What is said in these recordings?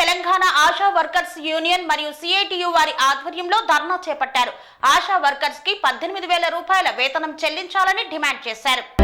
Telangana ASHA workers union మరియు CITU వారి ఆధ్వర్యంలో ధర్నా చేపట్టారు. ఆశా వర్కర్స్కి పద్దెనిమిది వేల రూపాయల వేతనం చెల్లించాలని డిమాండ్ చేశారు.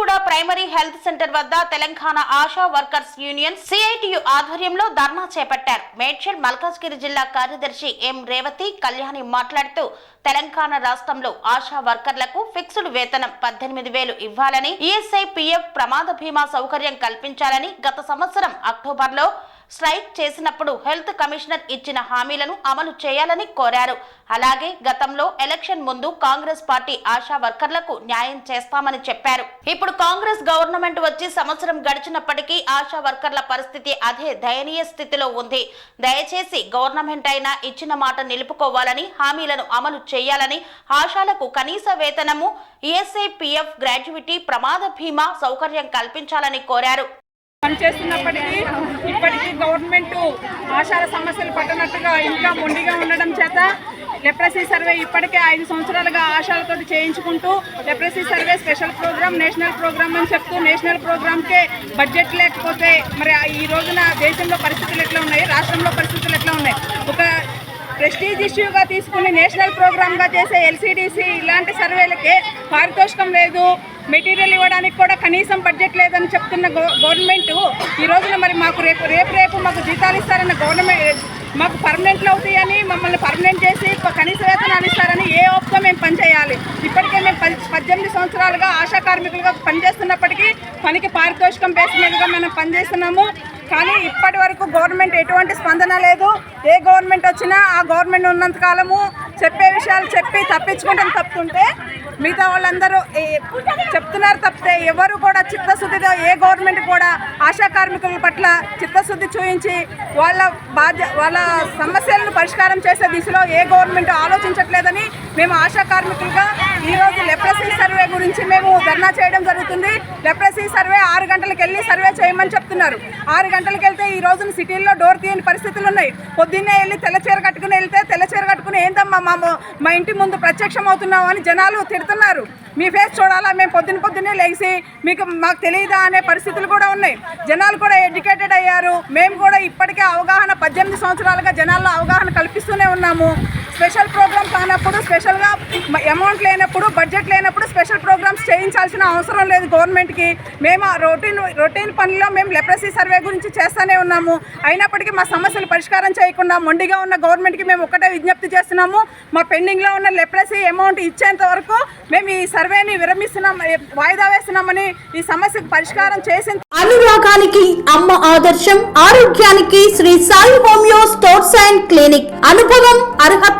కోషాయిగూడ ప్రైమరీ హెల్త్ సెంటర్ వద్ద Telangana ASHA workers union CITU ఆధ్వర్యంలో ధర్నా చేపట్టారు. మేడ్చల్ మల్కాజ్గిరి జిల్లా కార్యదర్శి ఎం రేవతి కళ్యాణి మాట్లాడుతూ తెలంగాణ రాష్ట్రంలో ఆశా వర్కర్లకు ఫిక్స్డ్ వేతనం పద్దెనిమిది వేలు ఇవ్వాలని ఈఎస్ఐ పిఎఫ్ ప్రమాద బీమా సౌకర్యం కల్పించాలని గత సంవత్సరం అక్టోబర్లో స్ట్రైక్ చేసినప్పుడు హెల్త్ కమిషనర్ ఇచ్చిన హామీలను అమలు చేయాలని కోరారు. అలాగే గతంలో ఎలక్షన్ ముందు కాంగ్రెస్ పార్టీ ఆశా వర్కర్లకు న్యాయం చేస్తామని చెప్పారు. ఇప్పుడు కాంగ్రెస్ గవర్నమెంట్ వచ్చి సంవత్సరం గడిచినప్పటికీ ఆశా వర్కర్ల పరిస్థితి అదే దయనీయ స్థితిలో ఉంది. దయచేసి గవర్నమెంట్ అయినా ఇచ్చిన మాట నిలుపుకోవాలని హామీలను అమలు చేయాలని ఆశాలకు కనీస వేతనము ఈఎస్ఐ పిఎఫ్ గ్రాడ్యుయేటీ ప్రమాద బీమా సౌకర్యం కల్పించాలని కోరారు. పనిచేస్తున్నప్పటికీ ఇప్పటికీ గవర్నమెంట్ ఆశాల సమస్యలు పట్టనట్టుగా ఇంకా మొండిగా ఉండడం చేత లెప్రసీ సర్వే ఇప్పటికే ఐదు సంవత్సరాలుగా ఆశాలతో చేయించుకుంటూ leprosy survey special programme national programme అని చెప్తూ నేషనల్ ప్రోగ్రామ్కే బడ్జెట్ లేకపోతే మరి ఈ రోజున దేశంలో పరిస్థితులు ఎట్లా ఉన్నాయి రాష్ట్రంలో పరిస్థితులు ఎట్లా ఉన్నాయి? ఒక ప్రెస్టీజ్ ఇష్యూగా తీసుకుని నేషనల్ ప్రోగ్రామ్గా చేసే ఎల్సిడిసి ఇలాంటి సర్వేలకే పారితోషికం లేదు. మెటీరియల్ ఇవ్వడానికి కూడా కనీసం బడ్జెట్ లేదని చెప్తున్న గవర్నమెంట్ ఈ రోజున మరి మాకు రేపు రేపు రేపు మాకు జీతాలు ఇస్తారన్న గవర్నమెంట్ మాకు పర్మనెంట్లు అవుతాయని మమ్మల్ని పర్మనెంట్ చేసి కనీస వేతనాలు ఇస్తారని ఏ ఓప్తో మేము పనిచేయాలి ఇప్పటికే మేము పద్దెనిమిది సంవత్సరాలుగా ఆశా కార్మికులుగా పనిచేస్తున్నప్పటికీ పనికి పారితోషికం బేస్ మీదుగా మనం పనిచేస్తున్నాము. కానీ ఇప్పటి వరకు గవర్నమెంట్ ఎటువంటి స్పందన లేదు. ఏ గవర్నమెంట్ వచ్చినా ఆ గవర్నమెంట్ ఉన్నంత కాలము చెప్పే విషయాలు చెప్పి తప్పించుకుంటాం తప్పుతుంటే మిగతా వాళ్ళందరూ చెప్తున్నారు తప్పితే ఎవరు కూడా చిత్తశుద్ధితో ఏ గవర్నమెంట్ కూడా ఆశా కార్మికుల పట్ల చిత్తశుద్ధి చూపించి వాళ్ళ బాధ్య వాళ్ళ సమస్యలను పరిష్కారం చేసే దిశలో ఏ గవర్నమెంట్ ఆలోచించట్లేదని మేము ఆశా కార్మికులుగా ఈరోజు లెప్రసీ సర్వే గురించి మేము ధర్నా చేయడం జరుగుతుంది. లెప్రసీ సర్వే ఆరు గంటలకు వెళ్ళి సర్వే చేయమని చెప్తున్నారు. ఆరు గంటలకు వెళ్తే ఈ రోజున సిటీల్లో డోర్ తీయని పరిస్థితులు ఉన్నాయి పొద్దున్నే వెళ్ళి తెల్లచీర కట్టుకుని వెళ్తే తెల్ల చీర కట్టుకుని ఏందమ్మా మా మా ఇంటి ముందు ప్రత్యక్షం అవుతున్నాం అని జనాలు తిడుతున్నారు. మీ ఫేస్ చూడాలా? మేము పొద్దున్న పొద్దున్నే లేచి మీకు మాకు తెలియదా అనే పరిస్థితులు కూడా ఉన్నాయి. జనాలు కూడా ఎడ్యుకేటెడ్ అయ్యారు. మేము కూడా ఇప్పటికే అవగాహన పద్దెనిమిది సంవత్సరాలుగా జనాల్లో అవగాహన కల్పిస్తూనే ఉన్నాము. స్పెషల్ ప్రోగ్రామ్ కానప్పుడు స్పెషల్గా అమౌంట్ లేనప్పుడు బడ్జెట్ లేనప్పుడు స్పెషల్ ప్రోగ్రామ్స్ చేయించాల్సిన అవసరం లేదు గవర్నమెంట్కి. మేము ఆ రొటీన్ రొటీన్ పనిలో మేము లెప్రసీ సర్వే గురించి చేస్తూనే ఉన్నాము. అయినప్పటికీ మా సమస్యలు పరిష్కారం చేయకుండా మొండిగా ఉన్న గవర్నమెంట్కి మేము ఒకటే విజ్ఞప్తి చేస్తున్నాము. మా పెండింగ్లో ఉన్న లెప్రసీ అమౌంట్ ఇచ్చేంత వరకు మేము ఈ సర్వేని విరమిస్తున్నాం వాయిదా వేస్తున్నామని ఈ సమస్యకు పరిష్కారం చేసిన అనురాగానికి అమ్మ ఆదర్శం ఆరోగ్యానికి Shri Sai homeo stores and clinic. అనుభవం అర్హత